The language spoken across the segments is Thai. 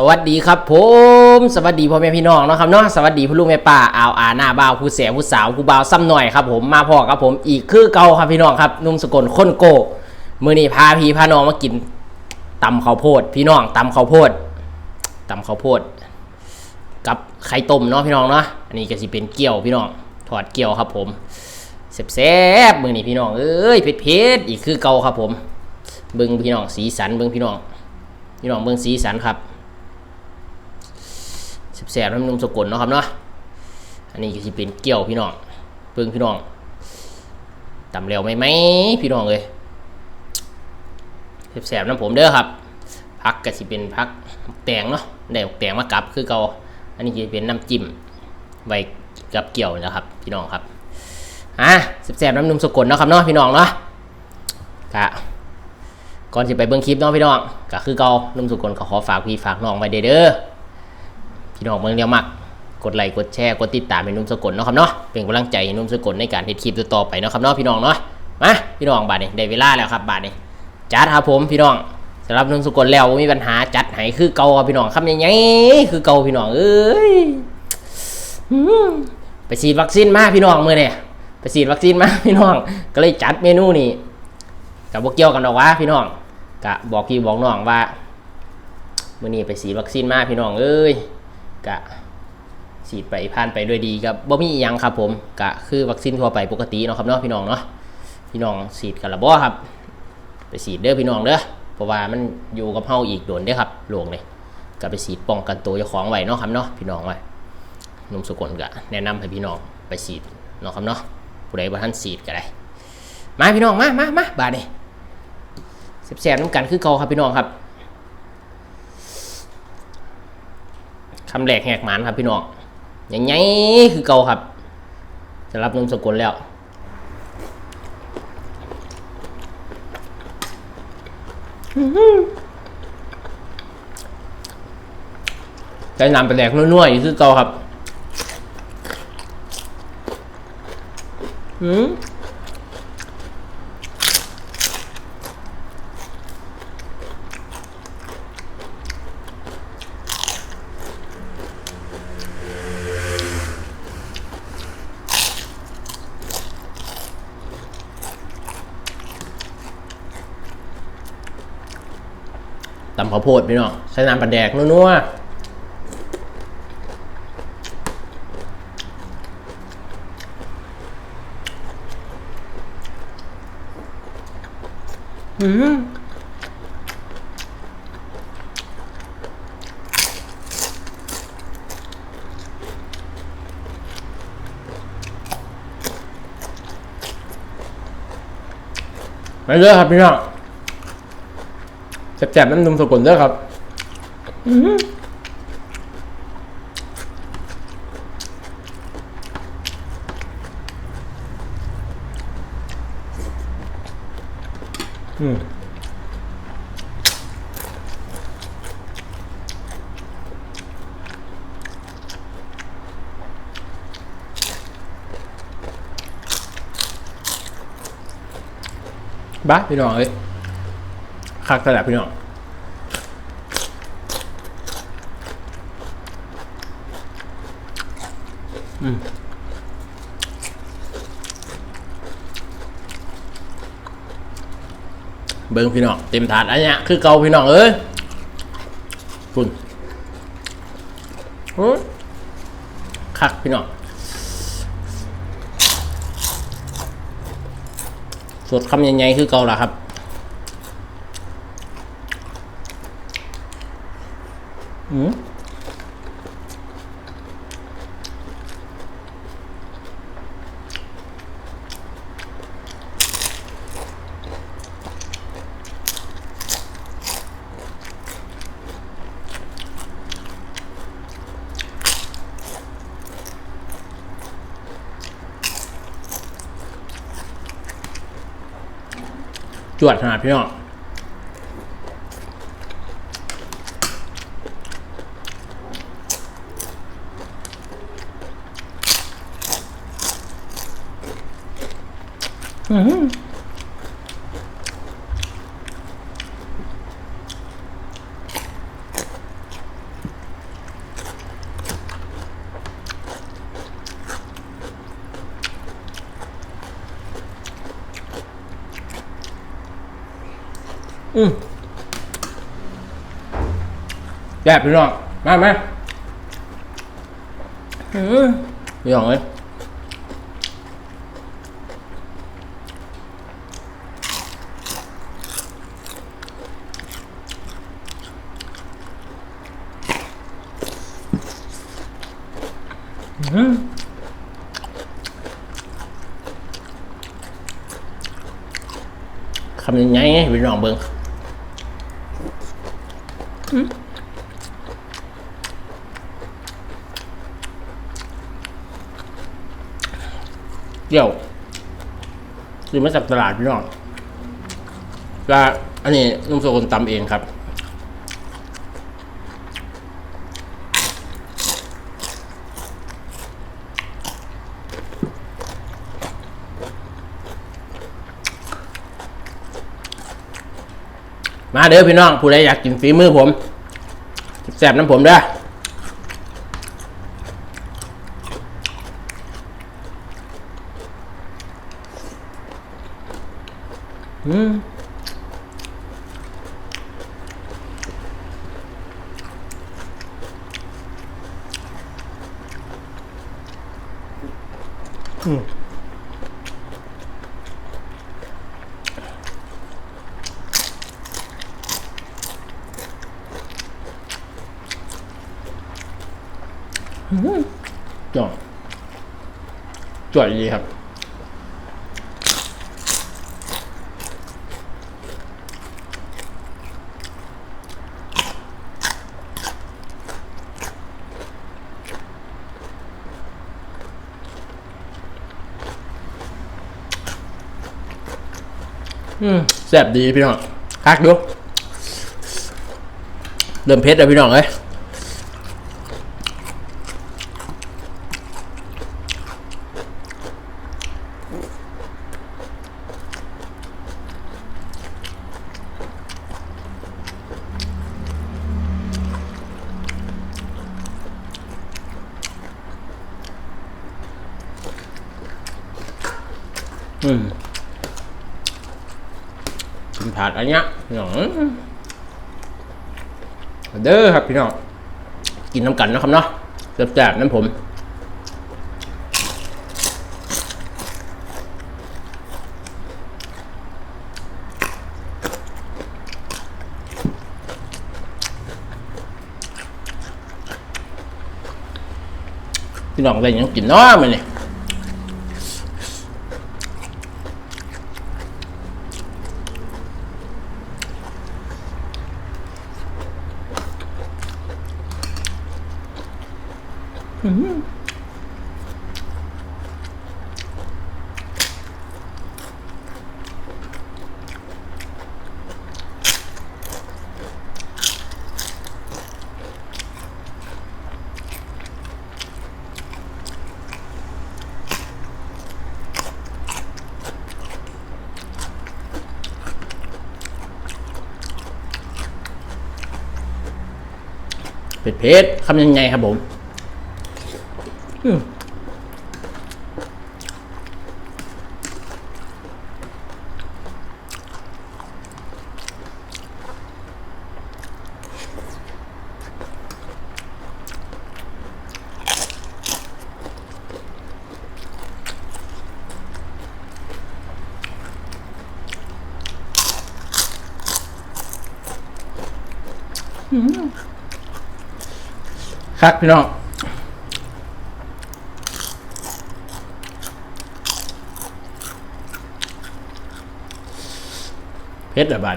สวัสดีครับผมสวัสดีพ่อแม่พี่น้องเนาะครับเนาะสวัสดีพ่อลุงแม่ป้าอาวอาหน้าบ่าวผู้เสียผู้สาวผู้บ่าวซ้ำหน่อยครับผมมาพ่อครับผมอีกคือเก่าครับพี่น้องครับนุ่มสกลคนโกมือนี้พาพี่พาน้องมากินตำข้าวโพด พี่น้องตำข้าวโพดตำข้าวโพด กับไข่ต้มเนาะพี่น้องเนาะอันนี้ก็สิเป็นเกี๊ยวพี่น้องทอดเกี๊ยวครับผมแซ่บๆมือนี้พี่น้องเอ้ยเผ็ดๆอีกคือเก่าครับผม เบิ้งพี่น้องสีสันเบิ้งพี่น้อง พี่น้องเบิ้งสีสันครับ แสบๆน้ำนมสกุลเนาะครับเนาะอันนี้ก็จะเป็นเกี่ยวพี่น้องเบิ่งพี่น้องตำเร็วไหมไหมพี่น้องเลยแสบๆน้ำผมเด้อครับพักก็สิเป็นพักแตงเนาะได้แตงมากับคือเกาอันนี้จะเป็นน้ำจิ้มไว้กับเกี่ยวนะครับ พี่น้องครับอะแสบๆน้ำนมสกุลเนาะครับเนาะพี่น้องเนาะกะก่อนจะไปเบิ่งคลิปเนาะพี่น้องก็คือเกานุ่มสกุลก็ขอฝากพี่ฝากน้องไว้เด้อ พี่น้องเมืองเดียวมักกดไลค์กดแชร์กดติดตามให้นุ่มสกลเนาะครับเนาะเป็นกำลังใจให้นุ่มสกลในการเฮ็ดคลิปต่อไปเนาะครับเนาะพี่น้องเนาะมาพี่น้องบาดนี้ได้เวลาแล้วครับบาดนี้จัดครับผมพี่น้องสำหรับนุ่มสกลแล้วมีปัญหาจัดให้คือเก่าพี่น้องคำยังไงคือเก่าพี่น้องเอ้ยไปฉีดวัคซีนมาพี่น้องมื้อนี้ไปฉีดวัคซีนมาพี่น้อง ก็เลยจัดเมนูนี้กับบ่เกี่ยวกันดอกวะพี่น้องกะบอกพี่บอกน้องว่ามื้อนี้ไปฉีดวัคซีนมาพี่น้องเอ้ย กะฉีดไปผ่านไปด้วยดีครับบ่มีอหยังครับผมกะคือวัคซีนทั่วไปปกติเนาะครับเนาะพี่น้องเนาะพี่น้องฉีดกันละบ่ครับ ไปฉีดเด้อพี่น้องเด้อเพราะว่ามันอยู่กับเฮาอีกโดนเด้อครับโรคนี่ก็ไปฉีดป้องกันตัวเจ้าของไว้เนาะครับเนาะพี่น้องไว้นุ่มสกลก็แนะนำให้พี่น้องไปฉีดเนาะครับเนาะผู้ใดบ่ทันฉีดก็ได้มาพี่น้องมามามาบาดนี้แซ่บๆน้ำกันคือเก่าครับพี่น้องครับ คำแรกแหกหมานครับพี่น้องอย่างไงคือเก่าครับจะรับนมสกุลแล้วใจนำไปแดกนัวๆอยู่คือเก่าครับ อืมำข้าวโพดพี่น้องใช้น้ำปลาแดกนัวๆอืมไปเรื่อยครับพี่น้อง แจ็บๆน้ำนมสกุลเด้อครับอืมบ้าพี่น้องเอ้ย คักสลับพี่น้องเบิ้งพี่น้องเต็มถาดอันเนี้ยคือเกาพี่น้องเอ้ยคุณโอ้ยคักพี่น้องสดคำใหญ่ๆคือเกาล่ะครับ อืมจวดขนาดพี่น้อง อืมแย่พี่น้องมาไหมอืมอย่างเลย เดี๋ยวซื้อมาจากตลาดพี่น้องก็อันนี้นุ่มโซคนตำเองครับ มาเด้อพี่น้อง ผู้ใดอยากกินฝีมือผมแซ่บน้ำผมเด้อ อืมอืมจ่อยจ่อยดีครับ อืม แซ่บดีพี่น้องคักดูเริ่มเผ็ดแล้วพี่น้องเอ้ย อันเนี้ยพี่น้องเด้อครับพี่น้องกินน้ำกันนะครับเนาะแซ่บๆน้ำผมพี่น้องได้ยังกินเนาะมันนี่ เผ็ดเผ็ดๆคำยังไงครับผม ครับพี่น้อง เผ็ดแบบบาน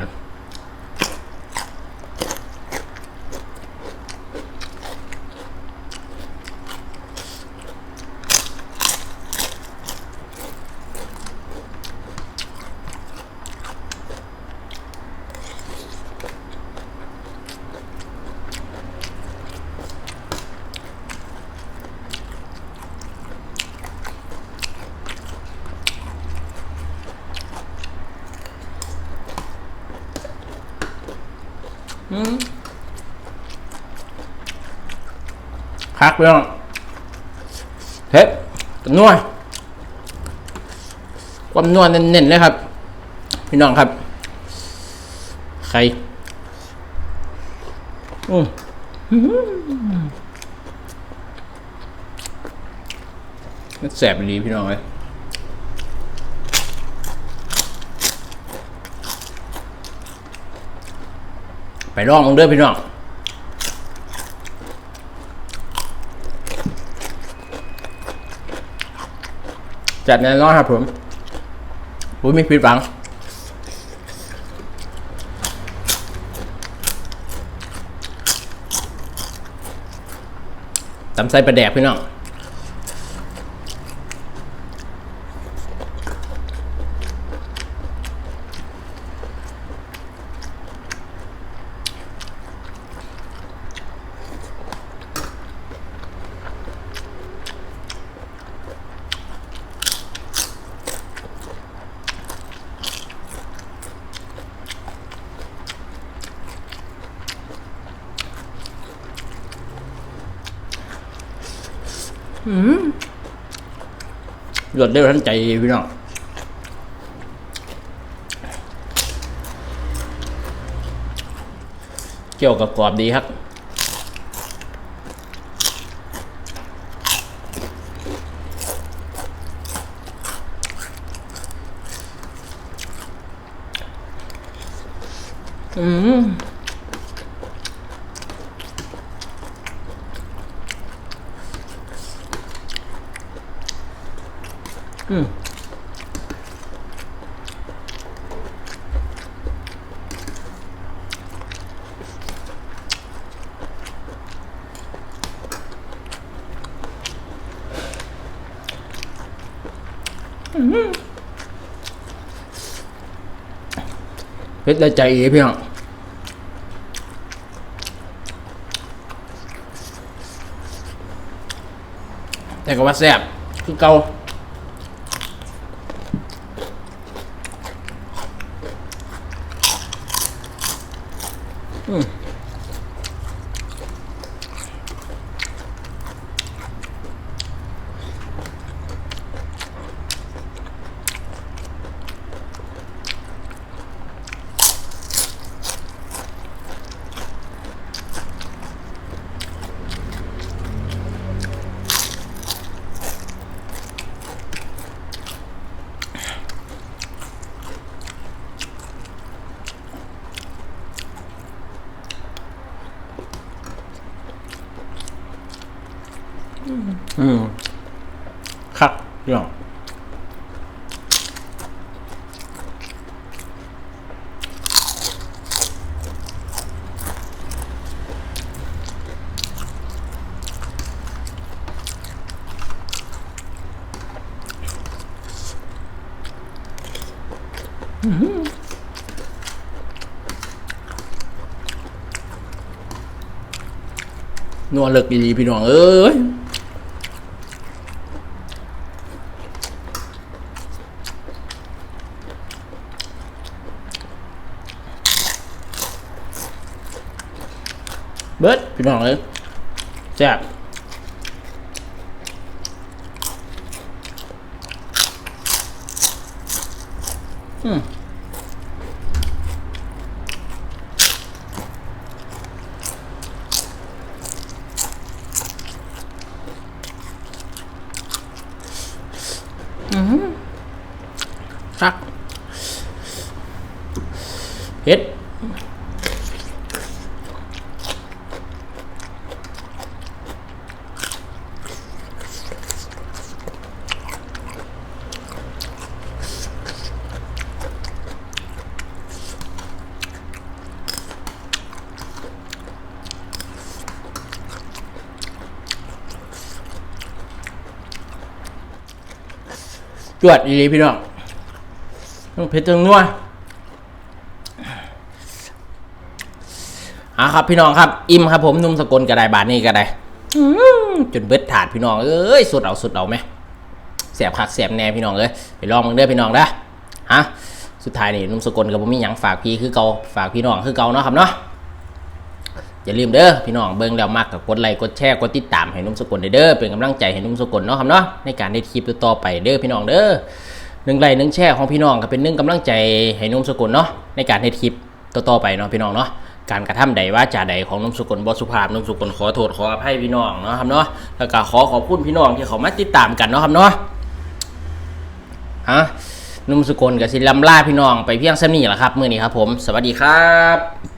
คักพี่น้องเผ็ดนัวความนัวเน้นๆเลยครับ พี่น้องครับ ไข่อืมแสบดีพี่น้องเลย ไปลองมึงเด้อพี่น้องจัดแน่นอนครับผมผมไม่ผิดหวังตำไส้ปลาแดกพี่น้อง หยดเร็วทันใจพี่น้องเกี่ยวกับกรอบดีครับอืม อืม เพชรได้ใจเอพี่น้องแต่ก็ว่าแซ่บคือเกา อืมครับพี่น้อง นัวเลิกดีพี่น้องเอ้ยเบิดพี่น้องเลยแซ่บอืม รักเฮ็ด จวดอีพี่น้องต้องเผ็ดจังนัวอะครับพี่น้องครับ อิ่มครับผมนุ่มสกลกระไดบาทนี่กระไดจนเบิดถาดพี่น้องเอ้ยสุดเอาสุดเอาไหมแสบคักแสบแน่พี่น้องเอ้ยไปลองมึงเด้อพี่น้องเด้ฮะสุดท้ายนี่นุ่มสกลกับผมมีหยังฝากพี่คือเก่าฝากพี่น้องคือเก่าเนาะครับเนาะ อย่าลืมเด้อพี่น้องเบิ่งแล้วมักกับกดไลค์กดแชร์กดติดตามให้นุ่มสกุลเด้อเป็นกำลังใจให้นุ่มสกุลเนาะครับเนาะในการได้คลิปต่อไปเด้อพี่น้องเด้อหนึ่งไลค์หนึ่งแชร์ของพี่น้องก็เป็นหนึ่งกำลังใจให้นุ่มสกุลเนาะในการให้คลิปต่อไปเนาะพี่น้องเนาะการกระทำใดว่าจาใดของนุ่มสกุลบอสุภาพนุ่มสกุลขอโทษขออภัยพี่น้องเนาะครับเนาะแล้วก็ขอขอบคุณพี่น้องที่เขามาติดตามกันเนาะครับเนาะฮะนุ่มสกุลกับศิลำลาพี่น้องไปเพียงเท่านี้แหละครับ มื้อนี้ครับผม สวัสดีครับ